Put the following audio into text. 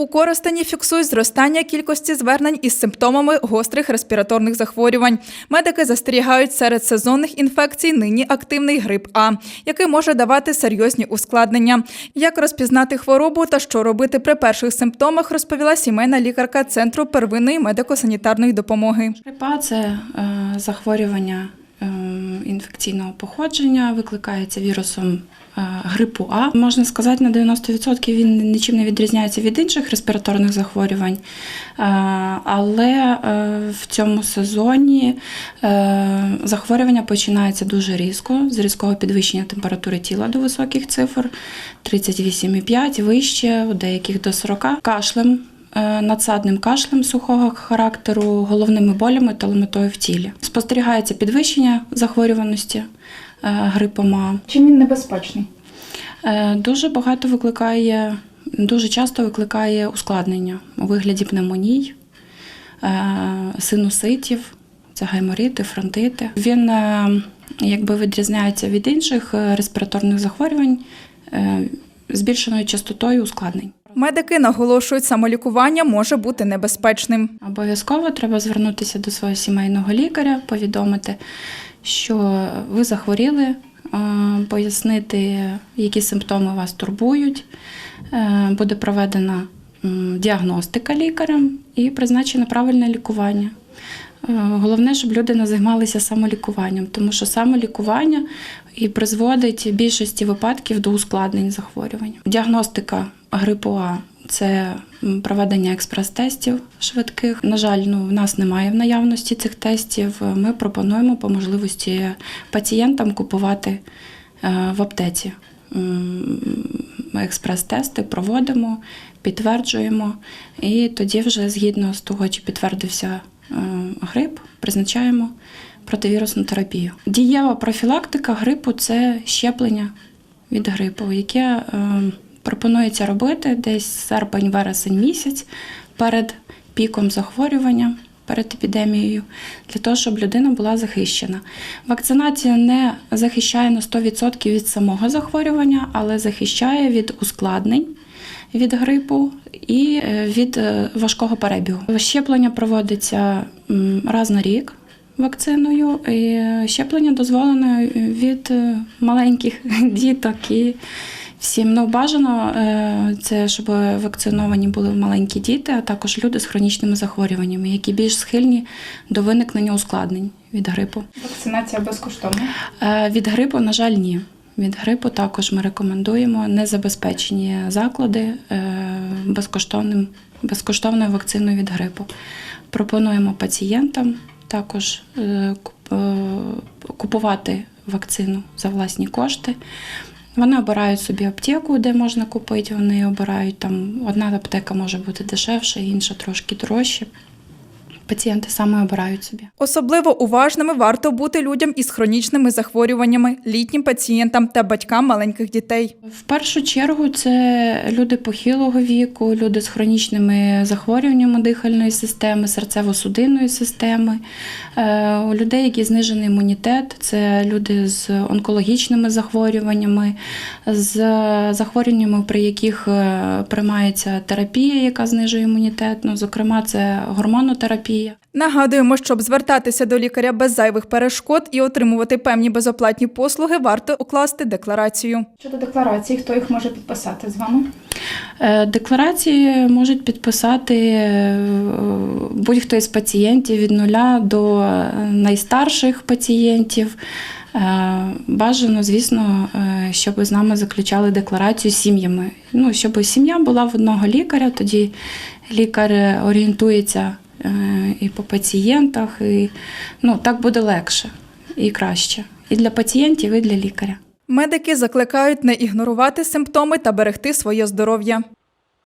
У Коростені фіксують зростання кількості звернень із симптомами гострих респіраторних захворювань. Медики застерігають серед сезонних інфекцій нині активний грип А, який може давати серйозні ускладнення. Як розпізнати хворобу та що робити при перших симптомах, розповіла сімейна лікарка Центру первинної медико-санітарної допомоги. Грипа це е, захворювання інфекційного походження, викликається вірусом е, грипу А. Можна сказати, на 90% він нічим не відрізняється від інших респіраторних захворювань. Е, Але е, в цьому сезоні захворювання починається дуже різко, з різкого підвищення температури тіла до високих цифр, 38,5, вище, у деяких до 40, кашлем надсадним кашлем сухого характеру, головними болями та ломотою в тілі. Спостерігається підвищення захворюваності е, грипом А. Чим він небезпечний? Е, Дуже багато викликає, дуже часто викликає ускладнення у вигляді пневмоній, е, синуситів, це гайморити, фронтити. Він е, якби відрізняється від інших е, респіраторних захворювань е, збільшеною частотою ускладнень. Медики наголошують, самолікування може бути небезпечним. Обов'язково треба звернутися до свого сімейного лікаря, повідомити, що ви захворіли, е, пояснити, які симптоми вас турбують. Е, Буде проведена діагностика лікарем і призначено правильне лікування. Е, Головне, щоб люди не займалися самолікуванням, тому що самолікування і призводить в більшості випадків до ускладнень захворювання. Діагностика грипу А це проведення експрес-тестів швидких. На жаль, ну в нас немає в наявності цих тестів. Ми пропонуємо по можливості пацієнтам купувати е, в аптеці. М, Експрес-тести проводимо, підтверджуємо, і тоді вже згідно з того, чи підтвердився грип, призначаємо противірусну терапію. Дієва профілактика грипу це щеплення від грипу, яке е, пропонується робити десь серпень-вересень місяць перед піком захворювання. Перед епідемією для того, щоб людина була захищена. Вакцинація не захищає на 100% від самого захворювання, але захищає від ускладнень від грипу і е, від е, важкого перебігу. Щеплення проводиться раз на рік вакциною. І щеплення дозволено від е, маленьких діток і всім. Ну, бажано це, щоб вакциновані були маленькі діти, а також люди з хронічними захворюваннями, які більш схильні до виникнення ускладнень від грипу. Вакцинація безкоштовна. Від грипу, на жаль, ні. Від грипу також ми рекомендуємо незабезпечені заклади е, безкоштовним, безкоштовною вакциною від грипу. Пропонуємо пацієнтам також е, е, купувати вакцину за власні кошти. Вони обирають собі аптеку, де можна купити. Вони обирають там одна аптека може бути дешевша, інша трошки дорожче. Пацієнти саме обирають собі. Особливо уважними варто бути людям із хронічними захворюваннями, літнім пацієнтам та батькам маленьких дітей. В першу чергу це люди похилого віку, люди з хронічними захворюваннями дихальної системи, серцево-судинної системи, Е, у людей, які знижений імунітет, це люди з онкологічними захворюваннями, з захворюваннями, при яких е, приймається терапія, яка знижує імунітет. Ну, зокрема, це гормонотерапія. Нагадуємо, щоб звертатися до лікаря без зайвих перешкод і отримувати певні безоплатні послуги, варто укласти декларацію. Щодо декларації, хто їх може підписати з вами? Е, Декларації можуть підписати е, будь-хто із пацієнтів від нуля до е, найстарших пацієнтів. Бажано, звісно, щоб з нами заключали декларацію сім'ями. Ну, щоб сім'я була в одного лікаря, тоді лікар орієнтується і по пацієнтах, і ну, так буде легше і краще. І для пацієнтів, і для лікаря. Медики закликають не ігнорувати симптоми та берегти своє здоров'я.